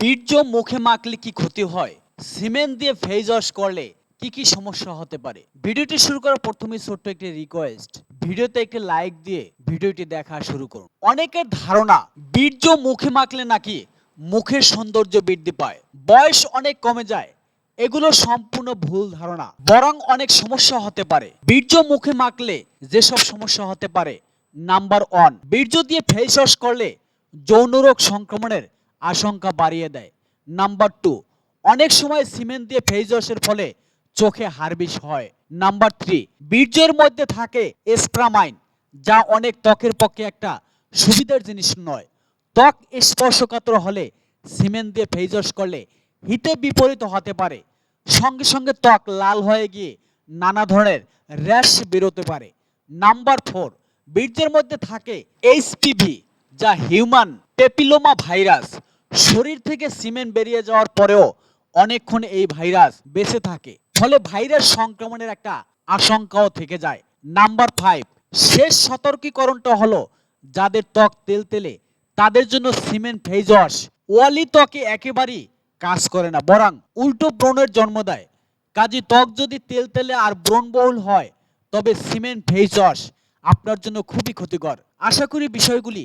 বীর্য মুখে মাখলে কি ক্ষতি হয়? সিমেন্ট দিয়ে ফেস ওয়াশ করলে কি কি সমস্যা হতে পারে? ভিডিওটি শুরু করার প্রথমেই ছোট্ট একটি রিকোয়েস্ট ভিডিওতে একটি লাইক দিয়ে ভিডিওটি দেখা শুরু করুন। অনেকের ধারণা, বীর্য মুখে মাখলে নাকি মুখের সৌন্দর্য বৃদ্ধি পায়। বয়স অনেক কমে যায়। এগুলো সম্পূর্ণ ভুল ধারণা। বরং অনেক সমস্যা হতে পারে। বীর্য মুখে মাখলে যেসব সমস্যা হতে পারে নাম্বার ওয়ান বীর্য দিয়ে ফেস ওয়াশ করলে যৌন রোগ সংক্রমণের আশঙ্কা বাড়িয়ে দেয়। নাম্বার টু অনেক সময় সিমেন্ট দিয়ে ফেস ওয়াশের ফলে চোখে হারবিষ হয়। নাম্বার থ্রি বীর্যের মধ্যে থাকে এসপ্রামাইন যা অনেক ত্বকের পক্ষে একটা সুবিধার জিনিস নয়। ত্বক স্পর্শকাতর হলে সিমেন্ট দিয়ে ফেস ওয়াশ করলে হিতে বিপরীত হতে পারে। সঙ্গে সঙ্গে ত্বক লাল হয়ে গিয়ে নানা ধরনের র্যাশ বেরোতে পারে। নাম্বার ফোর বীর্যের মধ্যে থাকে এইচপিভি যা হিউম্যান পেপিলোমা ভাইরাস শরীর থেকে সিমেন্ট বেরিয়ে যাওয়ার পরেও অনেকক্ষণ এই ভাইরাস বেঁচে থাকে। ফলে ভাইরাস সংক্রমণের একটা আশঙ্কাও থেকে যায়। নাম্বার ফাইভ শেষ সতর্কীকরণটা হলো যাদের ত্বক তেলতেলে, তাদের জন্য সিমেন্ট ফেস ওয়াশ। ওয়ালি ত্বকে একেবারেই কাজ করে না, বরং উল্টো ব্রণের জন্ম দেয়। কাজে ত্বক যদি তেলতেলে আর ব্রণবহুল হয়, তবে সিমেন্ট ফেস ওয়াশ আপনার জন্য খুবই ক্ষতিকর। আশা করি বিষয়গুলি